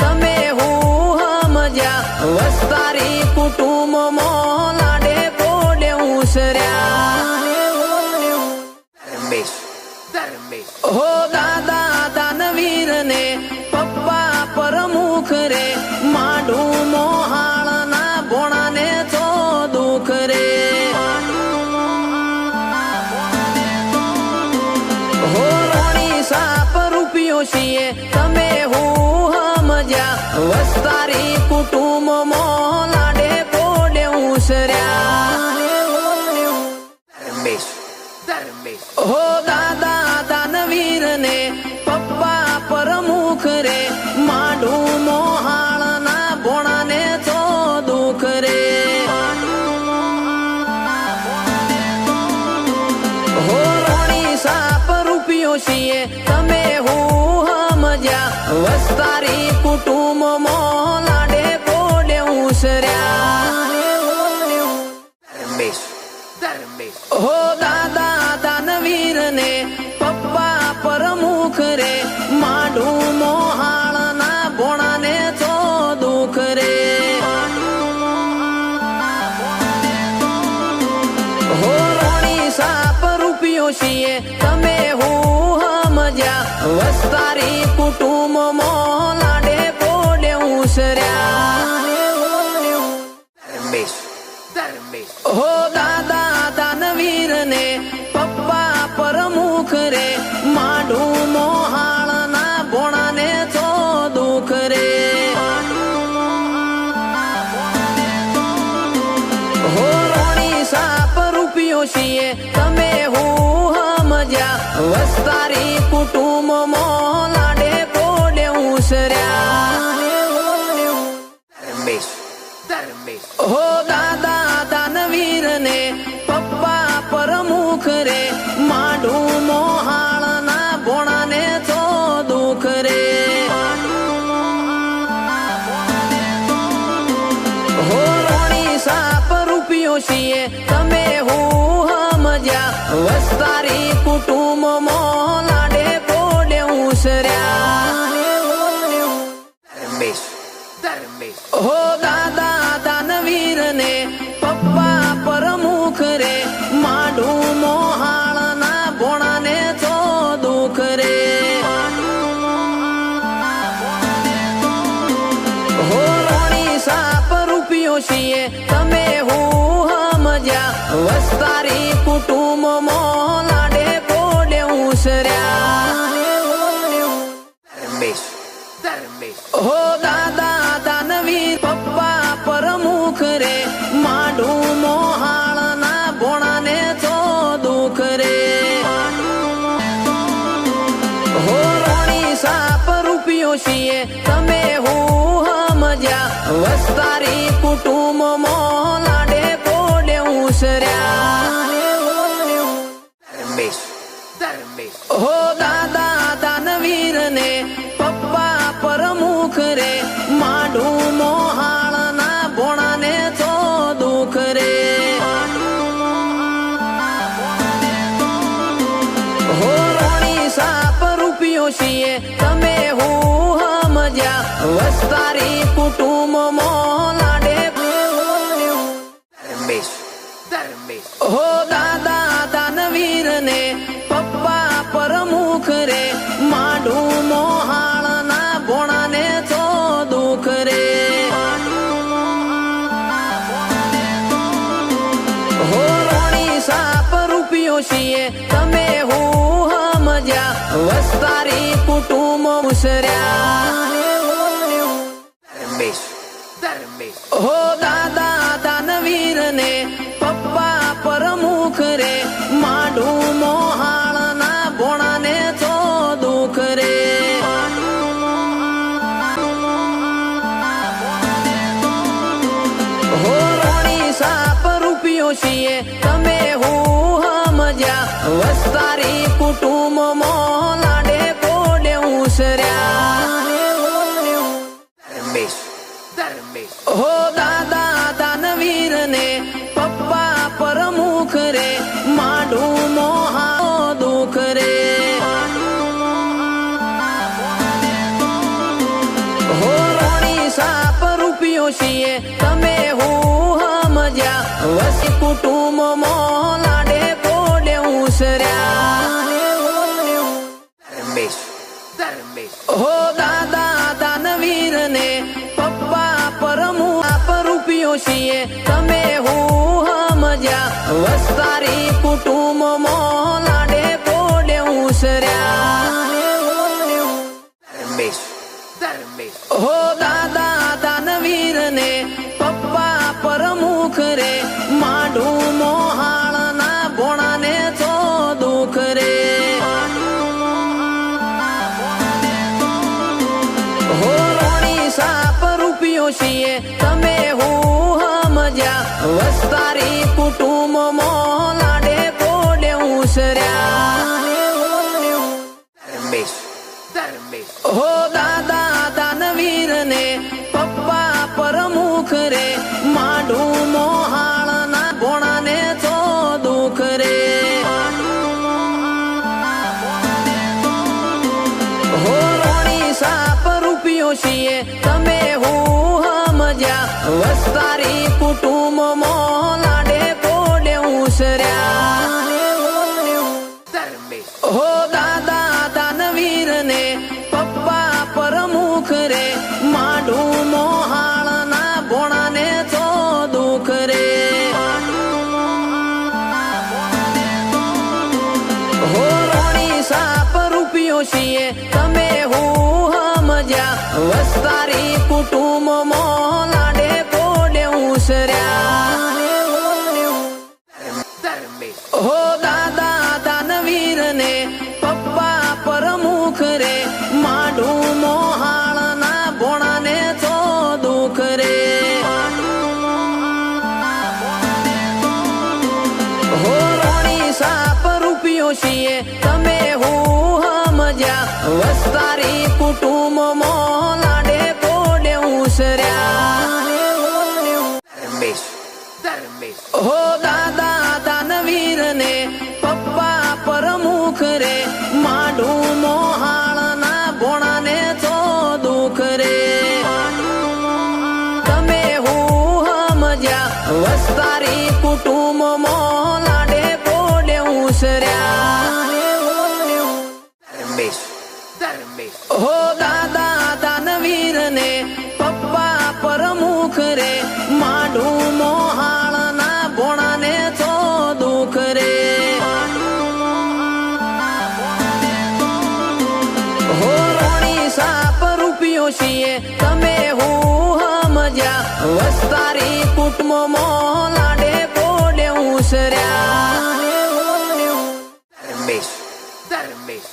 તમે હું સમજ્યા વસ્તારી કુટુંબ લાડે પોડે ઉસર્યા હો, દાદા દાનવીર ને પપ્પા પરમુખ રે. માઢું ભોણા ભોણાને તો દુઃખ રે. હો, રોણી સાપ રૂપિયો છીએ. તમે હું સમજ્યા વસ્તારી કુટુંબ ઉસર્યા હો દાદા દાનવીર ને પપ્પા પ્રમુખ રે. માઢું મોહાળના ભોણાને તો દુઃખ રે. હો રોણી છીએ, તમે હું કુટુંબ લાડે કોડે ઉસર્યા હો ને પપ્પા પ્રમુખ રે માઢું મોહાળના ભોણાને તો દુઃખ રે હો છીએ, તમે કુટુંબ લાડે કોડે ઉસર્યા હો ને પપ્પા પરમુખ રે માઢું મોહાળના ભોણાને તો દુઃખ રે. સાપ રૂપિયો છીએ, તમે હું મજા વસ્તારી કુટુંબ લાડે હો દાદા દાનવીર ને પપ્પા પરમુખ રે માઢું મોહાળના ભોણાને તો દુખ રે હો રોણી સાપ રૂપિયો છીએ, તમે હું સમજ્યા વસ્તારી કુટુંબ લાડે વસ્તારી કુટુંબ લાડે કોડે ઉસર્યા હો દાદા દાનવીર પપ્પા, પરમુખ રે માઢું મોહાળના ભોણાને તો દુઃખ રે. હો રોણી છીએ, તમે હું હમજ્યા વસ્તારી કુટુંબ છીએ તમે હું સમજ્યા વસ્તારી કુટુંબ લાડે. ધર્મેશ ધર્મેશ. હો દાદા દાનવીર ને પપ્પા પરમુખ રે. માઢું મોહાળના વસ્તારી કુટુંબ ઉસર્યા હો દાદા દાનવીર ને પપ્પા પરમુખ રે માઢું મોહાળના ભોણાને તો દુખ રે. હો રોણી સાપ રૂપિયો છીએ, તમે હું મજા વસ્તારી કુટુંબ સાપ રૂપિયો છીએ. તમે હું મજા વસી કુટુંબ મો લાડે પોડે ઉસર્યા. હો દાદા દાનવીર ને પપ્પા પરમુ આપ રૂપિયો છીએ. તમે હું મજા વસ્તારી કુટુંબ મો વસ્તારી કુટુંબમાં લાડે કોડે ઉસર્યા હો દાદા દાનવીર ને પપ્પા પ્રમુખ રે માઢું ગોણા ને તો દુખ રે. હો રોણી સાપ રૂપિયો છીએ સાપ રૂપિયો છીએ. તમે હું મજા વસ્તારી કુટુંબ મો લાડે કોડે ઉસર્યા. હો દાદા દાનવીર ને વસ્તારી લાડે હો દાદા દાનવીર ને પપ્પા પરમુખ રે માઢું મોહાળના ભોણાને તો દુખ રે તમે હું સમજ્યા વસ્તારી કુટુંબમાં દાદા દાનવીર પપ્પા પરમુખ માઢું મોહાળ ના તો દુખ રે. હો છીએ તમે હું હમજ્યા વસ્તારી કુટુંબ મો લાડે પોડે ઉસર્યા ધર્મેશ. ધર્મેશ